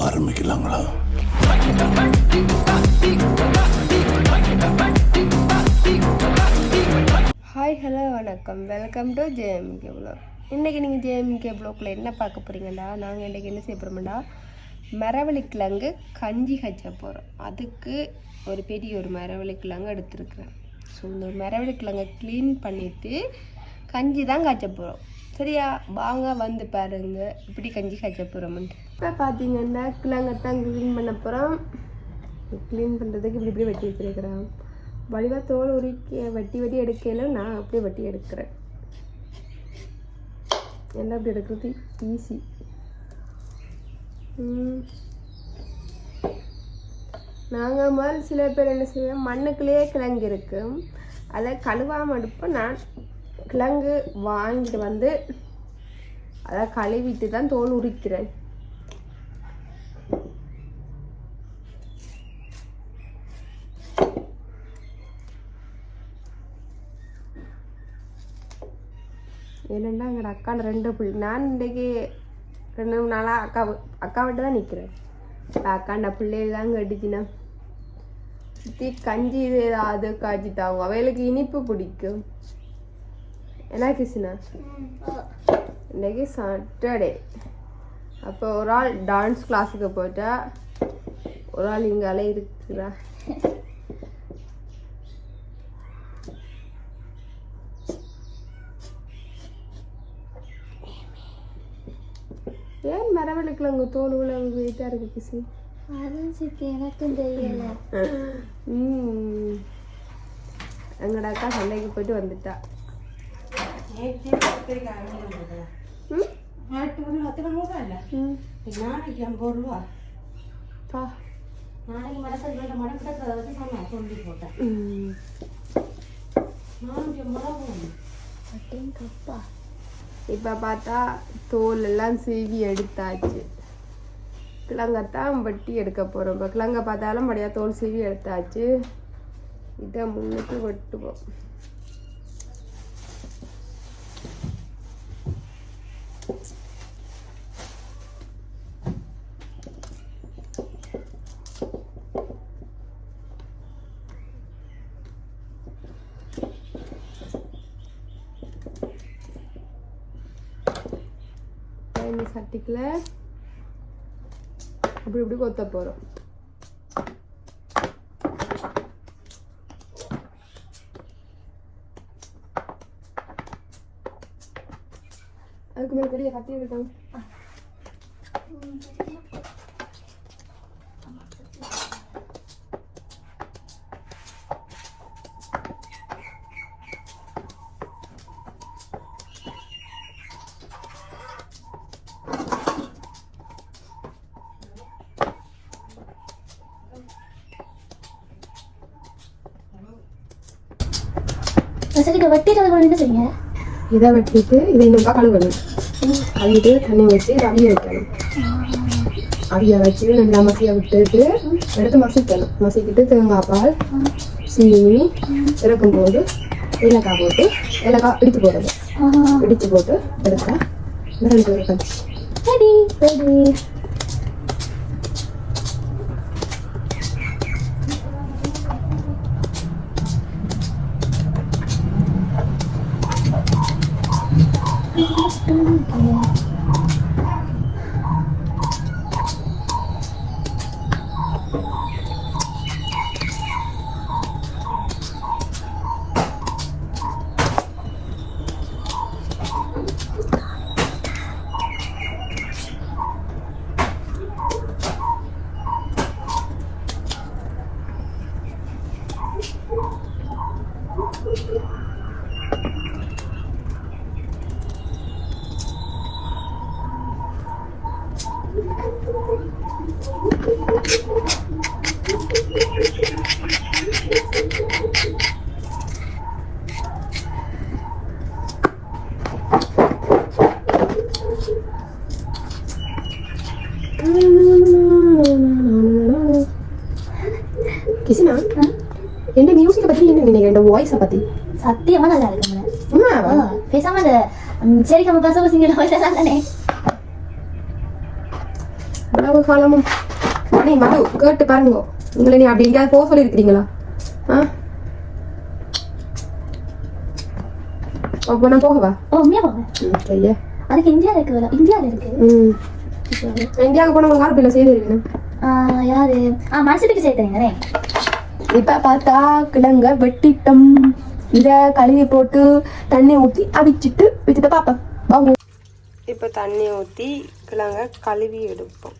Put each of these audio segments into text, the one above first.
ஆரம்பிக்கலாங்களா? Hi hello வணக்கம். Welcome to JMK blog இன்றைக்கி நீங்கள் ஜேஎம்கே ப்ளாக்கில் என்ன பார்க்க போகிறீங்கடா நாங்கள் இன்றைக்கி என்ன செய்ய போகிறோம்டா மரவள்ளி கிழங்கு கஞ்சி கச்ச போகிறோம் அதுக்கு ஒரு பெரிய ஒரு மரவள்ளி கிழங்கு எடுத்துருக்குறேன். ஸோ இந்த மரவள்ளி கிழங்கை க்ளீன் பண்ணிவிட்டு கஞ்சி தான் காய்ச்ச போகிறோம் சரியா? வாங்க வந்து பாருங்க. இப்படி கஞ்சி காய்ச்ச போகிறோம்ன்ட்டு இப்போ பார்த்தீங்கன்னா கிழங்கை தான் க்ளீன் பண்ண போகிறோம் க்ளீன் பண்ணுறதுக்கு இப்படி இப்படி வெட்டி வச்சுருக்கிறேன் வலிவாக தோல் உரிக்க வெட்டி வெட்டி எடுக்கல நான் அப்படியே வெட்டி எடுக்கிறேன். என்ன அப்படி எடுக்கிறது ஈஸி நாங்கள் முதல் சில பேர் என்ன செய்வோம் மண்ணுக்குள்ளேயே கிழங்கு இருக்கும் அதை கழுவாமல் எடுப்போம். நான் கிழங்கு வாங்கிட்டு வந்து அதை கழுவிட்டு தான் தோல் உரிக்கிறேன். என்னென்னா எங்களோட அக்கான ரெண்டு பிள்ளை நான் இன்றைக்கி ரெண்டு மூணு நாளாக அக்கா அக்கா விட்டு தான் நிற்கிறேன் அக்காண்ட பிள்ளைகள் தான் கட்டிச்சினா சுற்றி கஞ்சி இது ஏதாவது காய்ச்சி தாங்க அவைகளுக்கு இனிப்பு பிடிக்கும். என்ன கிருஷ்ணா? இன்றைக்கி சாட்டர்டே அப்போ ஒரு ஆள் டான்ஸ் கிளாஸுக்கு போயிட்டா ஒரு ஆள் இங்காலே இருக்கிறா. ஏன் மரவள்ளிக்கிழங்கு தோல் உள்ள வெயிட்டாக இருக்கு கிசி? அது எனக்கும் தெரியல. ம். எங்கட அக்கா சந்தைக்கு போயிட்டு வந்துட்டா. நாளைக்கு ஐம்பது ரூபா பா. நாளைக்கு மடக்கல் மடக்கிட்ட வச்சு சொன்னேன் சொல்லி போட்டேன் ம். நானூற்றி ஐம்பது ரூபா போகணும் அப்படிங்கப்பா இப்போ பார்த்தா தோல் எல்லாம் சீவி எடுத்தாச்சு. கிழங்கத்தான் வெட்டி எடுக்க போகிறோம் இப்போ கிழங்க பார்த்தாலும் படியாக தோல் சீவி எடுத்தாச்சு. இதை முன்னுக்கு வெட்டுவோம். இந்த இப்படி இப்படி கொத்த போகிறோம் அதுக்கு மேலே பெரிய கத்தி எடுத்தாங்க சரிக்கா வெட்டிட்டு அது என்ன செய்யுங்க இதை வெட்டிட்டு இதை இன்னும் கழுவணும் கழுவிட்டு தண்ணி வச்சு அவிய வைக்கணும். அவிய வச்சு நல்லா மசிய விட்டுட்டு எடுத்து மசிக்கணும். மசிக்கிட்டு தேங்காய் பால் சீனி இறக்கும்போது ஏலக்காய் போட்டு ஏலக்காய் இடித்து போடுறது இடித்து போட்டு எடுத்தா ரெண்டு பேரும் கஞ்சி now. கிசினா எந்த மியூசிக்கை பற்றி என்ன நினைக்கிறேன் இந்த வாய்ஸை பற்றி சத்தியமா நல்லா இருக்குங்க உண்மையாவா? பேசாம அந்த சரி நம்ம பசங்க சிங்கிள் வயசெல்லாம் தானே. அளவு காலமும் நீ மது கேட்டு பாருங்க. உங்களை நீ அப்படி எங்கேயாவது போக சொல்லியிருக்கிறீங்களா? ஆ? அப்போ நான் போகவா? ஓ உண்மையா ம் சரியா. அதுக்கு இந்தியாவில் இருக்கு இந்தியாவில் இருக்கு. ம். இந்தியாவுக்கு போன உங்களுக்கு யாருக்கு இல்லை செய்து இருக்கணும் ஆ, யாரு? ஆ மனசுக்கு சேர்த்துறீங்களே. இப்ப பார்த்தா கிழங்க வெட்டிட்டம். இத கழுவி போட்டு தண்ணி ஊத்தி அவிச்சிட்டு வச்சுட்டு பாப்பேன் வாங்க. இப்ப தண்ணி ஊத்தி கிழங்க கழுவி எடுப்போம்.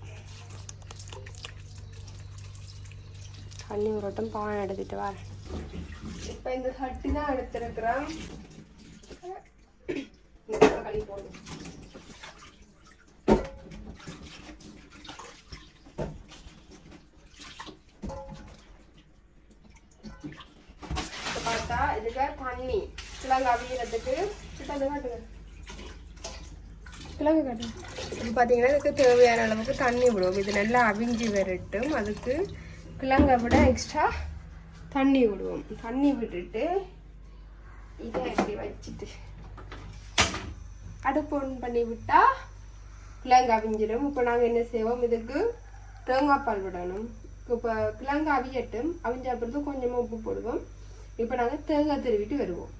தண்ணி உரட்டும் பானை எடுத்துட்டு வரேன் இப்ப இந்த சட்டி தான் எடுத்திருக்கிறேன் போடுங்க இப்ப பார்த்தா இதுக்கு தண்ணி கிழங்கு அவியறதுக்கு கிழங்கு காட்டுங்க கிழங்கு காட்டுங்க இப்போ பார்த்தீங்கன்னா இதுக்கு தேவையான அளவுக்கு தண்ணி விடுவோம் இது நல்லா அவிஞ்சு வரட்டும் அதுக்கு கிழங்கை விட எக்ஸ்ட்ரா தண்ணி விடுவோம். தண்ணி விட்டுட்டு இதை இப்படி வச்சுட்டு அடுப்பு ஆன் பண்ணி விட்டா கிழங்கு அவிஞ்சிடும் இப்போ நாங்கள் என்ன செய்வோம்? இதுக்கு தேங்காய் பால் விடணும். இப்போ கிழங்கு அவியட்டும் அவிஞ்ச அப்புறத்து கொஞ்சமாக உப்பு போடுவோம். இப்போ நாங்கள் தேங்காய் திருவிட்டு வருவோம்.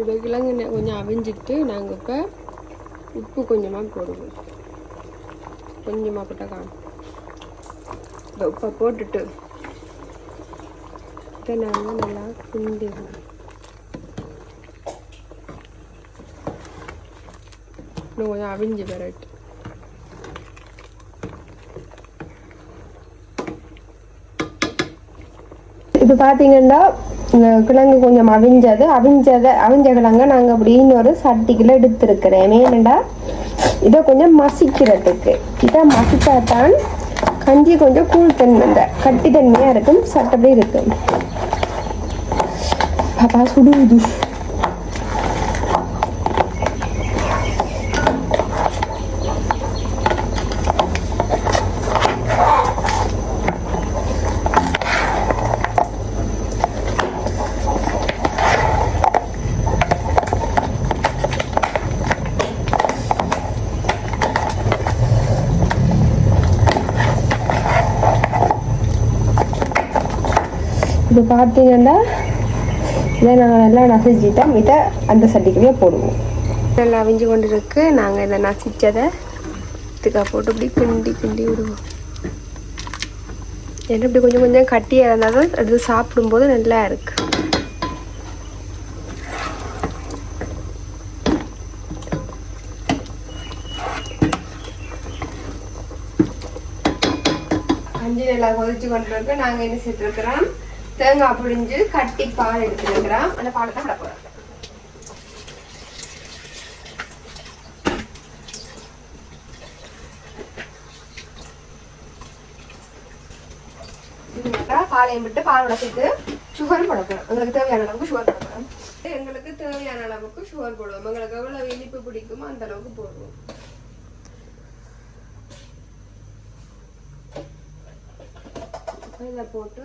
இப்போ கிழங்கு கொஞ்சம் அவிஞ்சிட்டு நாங்கள் இப்போ உப்பு கொஞ்சமாக போடுவோம். கொஞ்சமாக போட்டால் காணும். உப்பை போட்டுட்டு இதை நாங்கள் நல்லா கிண்டிடுவோம் இன்னும் கொஞ்சம் அவிஞ்சு வரட்டு இப்போ பார்த்தீங்கன்னா இந்த கிழங்கு கொஞ்சம் அவிஞ்சது. அவிஞ்சதை அவிஞ்ச கிழங்க நாங்கள் அப்படின்னு ஒரு சட்டிக்குள்ள எடுத்துருக்கிறேன். ஏனண்டா இதை கொஞ்சம் மசிக்கிறதுக்கு. இதை மசித்தா தான் கஞ்சி கொஞ்சம் கூழ் தன்மை இந்த கட்டி தன்மையாக இருக்கும் சட்டப்படி இருக்கும். பாப்பா சுடுது. இது பார்த்தீங்கன்னா இதை நாங்கள் நல்லா நசிச்சிட்டோம் இதை அந்த சட்டிக்குள்ளே போடுவோம். நல்லா அவிஞ்சு கொண்டு இருக்கு நாங்கள் இதை நசிச்சதை இதுக்காக போட்டு இப்படி கிண்டி கிண்டி விடுவோம். ஏன்னா இப்படி கொஞ்சம் கொஞ்சம் கட்டியாக இருந்தால் தான் அது சாப்பிடும்போது நல்லா இருக்கு. அஞ்சு நல்லா கொதிச்சு கொண்டு இருக்கு நாங்கள் என்ன செய்திருக்கிறோம் தேங்காய் புழிஞ்சு கட்டி பால் எடுத்துருக்கிறேன். அந்த பாலை தான் விட பாலையும் விட்டு பால் சேர்த்து சுகர் போட எங்களுக்கு தேவையான அளவுக்கு சுகர் போட எங்களுக்கு தேவையான அளவுக்கு சுகர் போடுவோம். எங்களுக்கு எவ்வளவு இனிப்பு பிடிக்குமோ அந்த அளவுக்கு போடுவோம். இதில் போட்டு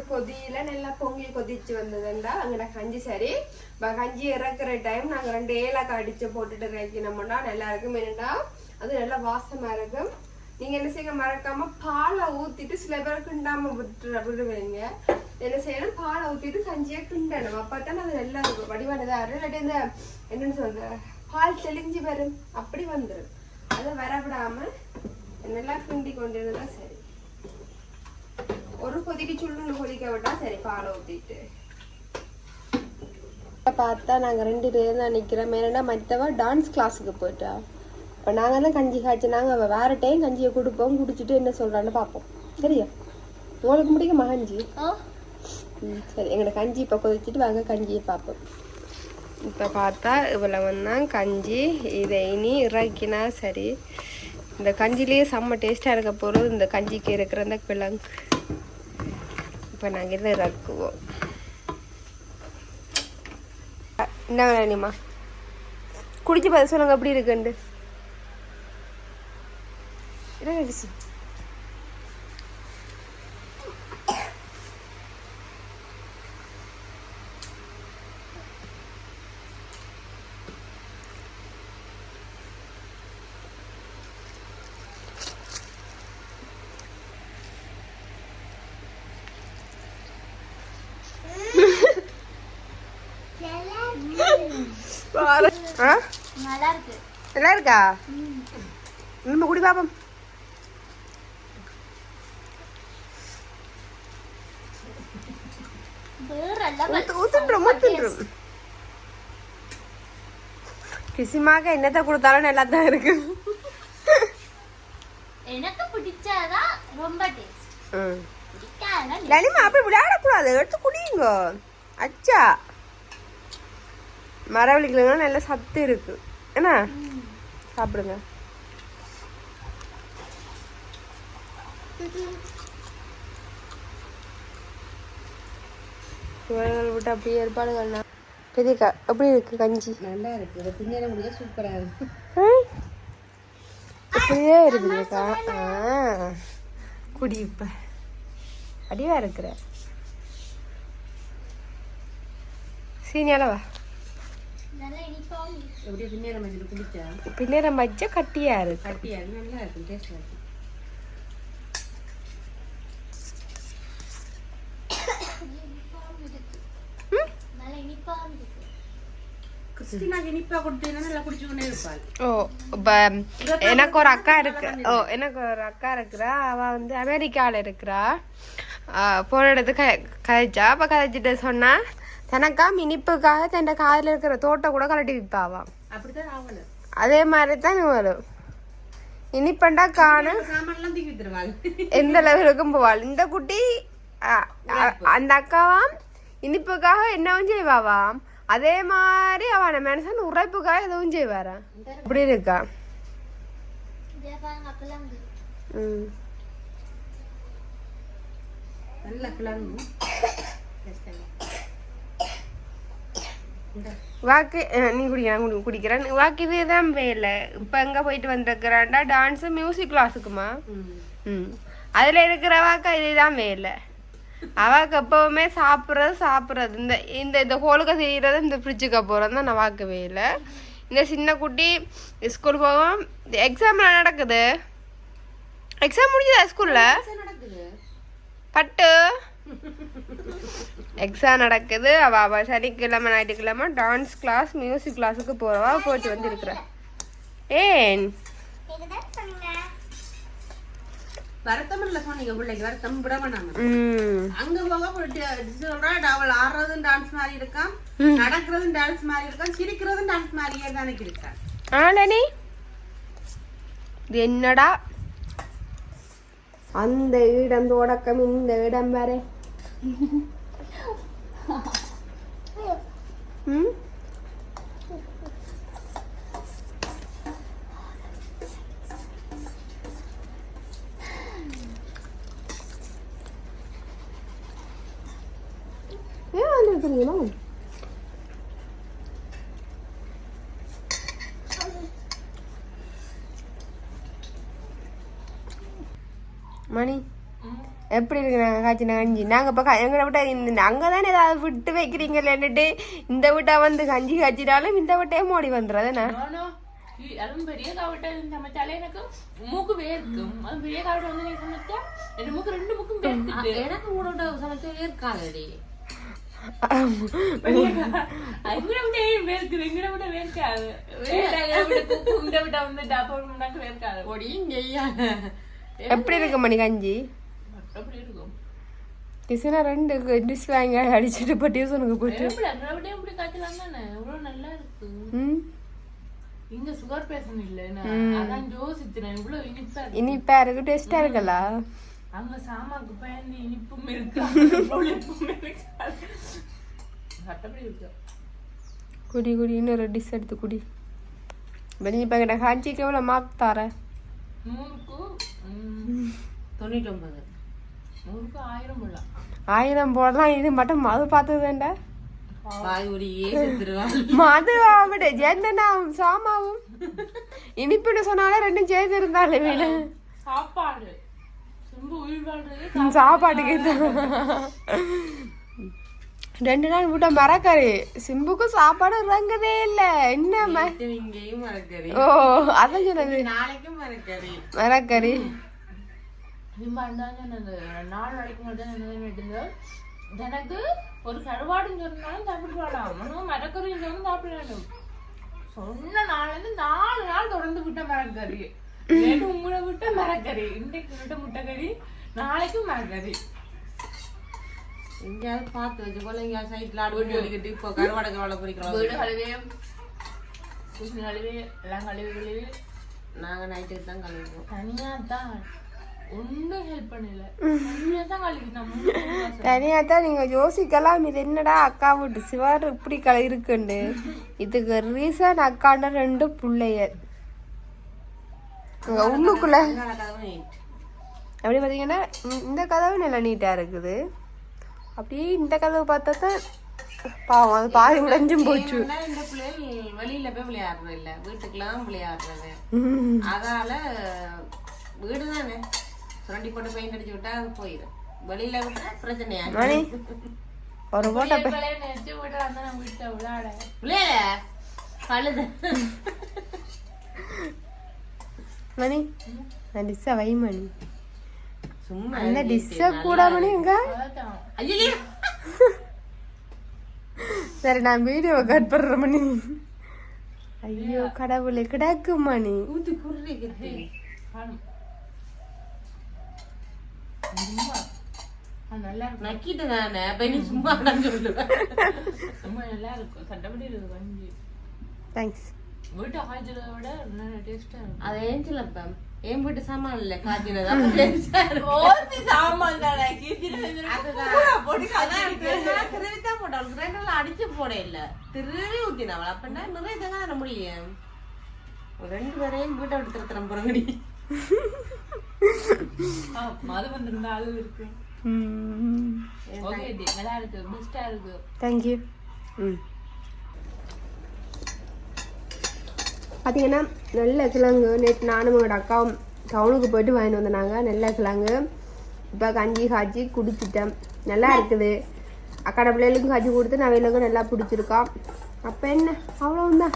கொதியில நல்லா பொங்கி கொதிச்சு வந்ததுண்டா. அங்கட கஞ்சி சரி. கஞ்சி இறக்குற டைம் நாங்க ரெண்டு ஏலக்காய் அடிச்சு போட்டுட்டு இறக்கினோம்னா நல்லா இருக்கும் என்னடா. அது நல்லா வாசமா இருக்கும். நீங்க என்ன செய்ய மறக்காம பாலை ஊத்திட்டு சில பேர் கிண்டாம விட்டு விடுவீங்க. என்ன செய்யணும் பாலை ஊத்திட்டு கஞ்சியை கிண்டணும். அப்பதான் அது நல்லா இருக்கும் வடிவானதா இருக்கும். இல்லாட்டி இந்த என்னன்னு சொல்ற பால் தெளிஞ்சு வரும். அப்படி வந்துடும் அதை வரவிடாம நல்லா கிண்டி கொண்டு இருந்தா சரி. ஒரு கொதிக்கு சுள்ளுன்னு கொதிக்க விட்டா சரி பாலை ஊத்திட்டு பார்த்தா நாங்கள் ரெண்டு பேரும் தான் நிற்கிறோம் ஏன்னா மற்றவ டான்ஸ் கிளாஸுக்கு போயிட்டா இப்போ நாங்கள் தான் கஞ்சி காய்ச்சி நாங்கள் வேறு டைம் கஞ்சியை கொடுப்போம் குடிச்சிட்டு என்ன சொல்கிறான்னு பார்ப்போம் சரியா உங்களுக்கு முடியுமா கஞ்சி ம் சரி எங்களை கஞ்சி இப்போ கொதிச்சிட்டு வாங்க கஞ்சியை பார்ப்போம் இப்போ பார்த்தா இவ்வளோ வந்தான் கஞ்சி இதை இனி இறக்கினா சரி இந்த கஞ்சிலேயே செம்ம டேஸ்ட்டாக இருக்க போகிறது இந்த கஞ்சிக்கு இருக்கிற அந்த கிழங்கு இப்போ நாங்கள் இதை இறக்குவோம் என்ன வேணுமா குடிச்சு பார்த்து சொல்லுங்க எப்படி இருக்குண்டு என்ன கிசி ஆ நல்லா இருக்கு நம்ம குடி பாப்போம். கிசிமாக என்னத்தை கொடுத்தாலும் நல்லா தான் இருக்கு. எனக்கு பிடிச்சாதான் ரொம்ப டேஸ்ட் லலிமா அப்படி விளையாடக்கூடாது. எடுத்து குடிங்க அச்சா. மரவள்ளிக்கிழங்கு நல்ல சத்து இருக்கு. என்ன? சாப்பிடுங்க. இவர்கள் விட்டு அப்படியே ஏற்பாடுகள்னா. பெரியக்கா எப்படி இருக்கு கஞ்சி? நல்லா இருக்கு. இதை திண்ணற முடிய சூப்பரா இருக்கு. இப்படியே இருக்குதுக்கா ஆ. குடி இப்ப அடிவா இருக்கிற. சீனி அளவா பின்னேரம் வச்சா கட்டியா இருக்கு. கட்டியா அது நல்லா இருக்கும் டேஸ்ட் இருக்கும். எனக்கு ஒரு அக்கா இருக்கு. ஓ எனக்கு ஒரு அக்கா இருக்கிறா. அவ வந்து அமெரிக்காவில் இருக்கிறா. போன இடத்துக்கு க கதைச்சா. அப்போ கதைச்சிட்டு சொன்னா தனக்காம் இனிப்புக்காக தன் காதில் இருக்கிற தோட்டை கூட கலட்டி விற்பாவாம் அதே மாதிரி தான் வரும். இனிப்பண்டா காணும் எந்த லெவலுக்கும் போவாள். இந்த குட்டி அந்த அக்காவாம் இனிப்புக்காக என்னவும் செய்வாவாம். அதே மாதிரி அவன மனுஷன் உழைப்புக்காக எதுவும் செய்வாராம் இப்படி இருக்கா? நல்லா கிளம்பு வாக்கு நீ குடிக்க நான் குடி- குடிக்கிறேன். வாக்கு இதுதான் வேலை. இப்போ எங்கே போயிட்டு வந்திருக்கிறான்டா டான்ஸு மியூசிக் கிளாஸுக்குமா ம். அதில் இருக்கிற வாக்கா இதுதான் வேலை. அவாக்கு எப்பவுமே சாப்பிட்றது சாப்பிட்றது. இந்த இந்த இந்த ஹோலுக்கு செய்கிறது இந்த ஃப்ரிட்ஜுக்கு போகிறது தான் நான் வாக்கு வேலை. இந்த சின்ன குட்டி ஸ்கூல் போவோம். எக்ஸாம்லாம் நடக்குது. எக்ஸாம் முடிஞ்சதா ஸ்கூலில் பட்டு? எக்ஸாம் நடக்குது. அவ அவ சனிக்கிழமை ஞாயிற்றுக்கிழமை டான்ஸ் கிளாஸ் மியூசிக் கிளாஸுக்கு போறவா? போயிட்டு வந்து இருக்கிற ஏன்? வருத்தம் இல்ல சொன்னீங்க பிள்ளைக்கு வருத்தம் விட வேணாம ம். அங்க போக சொல்றா அவள் ஆடுறதும் டான்ஸ் மாதிரி இருக்கான் நடக்கிறதும் டான்ஸ் மாதிரி இருக்கான் சிரிக்கிறதும் டான்ஸ் மாதிரியே தானே இருக்கான் ஆனனி என்னடா? அந்த இடம் தொடக்கம் இந்த இடம் வரை. ம் ஏன் வந்துருக்குறீங்களா மணி எப்படி இருக்கு நாங்கள் காய்ச்சின கஞ்சி? நாங்கள் இப்போ எங்களை விட்டா இந்த அங்கே தானே ஏதாவது விட்டு வைக்கிறீங்களேன்னுட்டு இந்த வீட்டா வந்து கஞ்சி காய்ச்சினாலும் இந்த வீட்டையே மோடி வந்துடுறதுண்ணே இ- அதுவும் பெரிய காவட்டை சமைச்சாலே எனக்கு மூக்கு வேர்க்கும். அது பெரிய காவட்டை வந்து நீ சமைச்சா மூக்கு ரெண்டு மூக்கும் எனக்கு சமைச்சே எப்படி இருக்கு மணி கஞ்சி? கிருஷ்ணா ரெண்டு டிஷ் வாங்கி அடிச்சுட்டு இப்போ டியூசனுக்கு போயிட்டு. எப்படி காய்ச்சலாம் தானே? இவ்வளவு நல்லா இருக்கு. இங்க சுகர் பேஷன் இல்ல அதான் யோசிக்கிறேன். இவ்வளவு இனிப்பா இருக்கு. இனிப்பா இருக்கு. டேஸ்டா இருக்குல்ல அங்க சாமாக்கு பயந்து இனிப்பும் இருக்கா? சட்டப்படி குடி குடி. இன்னொரு டிஷ் எடுத்து குடி. வெளியே இப்போ காய்ச்சிக்கு எவ்வளோ மார்க் தர நூறுக்கு தொண்ணூற்றி ஒன்பது. ஆயிரம் போடலாம். இது மட்டும் மது பார்த்ததுண்டா மது ஆவிட ஜெந்தனாவும் சாமாவும். இனிப்புன்னு சொன்னாலே ரெண்டும் சேர்ந்து இருந்தாலும் வீடு. சாப்பாடு. சாப்பாட்டுக்கு ரெண்டு நாள் விட்ட மரக்கறி. சிம்புக்கும் சாப்பாடு இறங்கதே இல்ல. என்ன ஓ அதான் சொன்னது. மரக்கறி. நிம்மா இருந்தாலும் சொன்னது நாள் வரைக்கும் மட்டும் என்னது வெட்டுங்க எனக்கு ஒரு கருவாடுன்னு சொன்னாலும் சாப்பிடுவாடா உனக்கு மரக்கறின்னு சொன்னா சாப்பிடணும் சொன்ன நாள்லேருந்து நாலு நாள் தொடர்ந்து விட்ட மரக்கறி. நேற்று உங்களை விட்ட மரக்கறி. இன்றைக்கு விட்ட முட்டைக்கறி. நாளைக்கும் மரக்கறி. எங்கேயாவது பார்த்து வச்சு போல எங்கேயாவது சைட்ல அடுப்பு வலிக்கிட்டு இப்போ கருவாடை கருவாடை பொறிக்கிறோம் வீடு கழுவி குசினி கழுவி எல்லாம் கழுவி கழுவி. நாங்க நைட்டுக்கு தான் கழுவுவோம் தனியா தான். ஒன்றும் தனியா தான் நீங்க யோசிக்கலாம் இது என்னடா அக்கா வீட்டு சிவார் இப்படி க இருக்குண்டு இதுக்கு ரீசன் அக்காண்ட ரெண்டு பிள்ளையர் இங்க உள்ளுக்குள்ள அப்படி பார்த்தீங்கன்னா இந்த- கதவு நல்லா நீட்டாக இருக்குது. அப்படியே இந்த கதவு பார்த்தா தான் பாவம் அது பாதி உடைஞ்சும் போச்சு. ஏன்னா இந்த பிள்ளைகள் வெளியில போய் விளையாடுறது இல்ல வீட்டுக்குலாம் விளையாடுறது. அதால வீடு தானே சுரண்டி போட்டு பெயிண்ட் அடிச்சு விட்டா அது போயிடும் வெளியில விட்டா பிரச்சனையா? மணி ஒரு போட்டோ பே- நெச்சு விட்டு வந்தா நம்ம வீட்டை விளையாட. விளையாட. பழுது. மணி நான் டிஸ்ஸை வை மணி. சும்மா அந்த டிஸ்ஸை கூட மணி எங்க சரி நான் வீடியோவை கட் பண்ணுறேன் மணி. ஐயோ கடவுளே கிடக்கு மணி. ஊத்தி அது நல்லா இருக்கும். நக்கிட்டு தானே அப்ப நீ சும்மா தான் சொல்லுவேன் ரொம்ப நல்லா இருக்கும். சட்டப்படி இருக்கு கஞ்சி தேங்க்ஸ் வீட்டு காய்ச்சலை விட நல்ல டேஸ்டா இருக்கும். அது ஏன் சொல்லப்ப என் வீட்டு சாமான் இல்ல? காய்ச்சினதான் சாமான் தானே? அடிச்சு போட இல்ல. திருவி ஊத்தினவள். அப்படின்னா நிறைய தான் முடியும். ஒரு ரெண்டு பேரையும் வீட்டை விட்டு திருத்தரம் போறங்கடி தேங்க்யூ ம். பார்த்தீங்கன்னா நெல்லை கிழங்கு. நேற்று நானும் என்னோட அக்காவும் டவுனுக்கு போயிட்டு வாங்கிட்டு வந்தாங்க நெல்லை கிழங்கு. இப்போ கஞ்சி காய்ச்சி குடிச்சிட்டேன். நல்லா இருக்குது. அக்காட பிள்ளைகளுக்கும் காய்ச்சி கொடுத்து நவையிலுக்கும் நல்லா பிடிச்சிருக்கோம் அப்போ என்ன? அவ்வளோதான்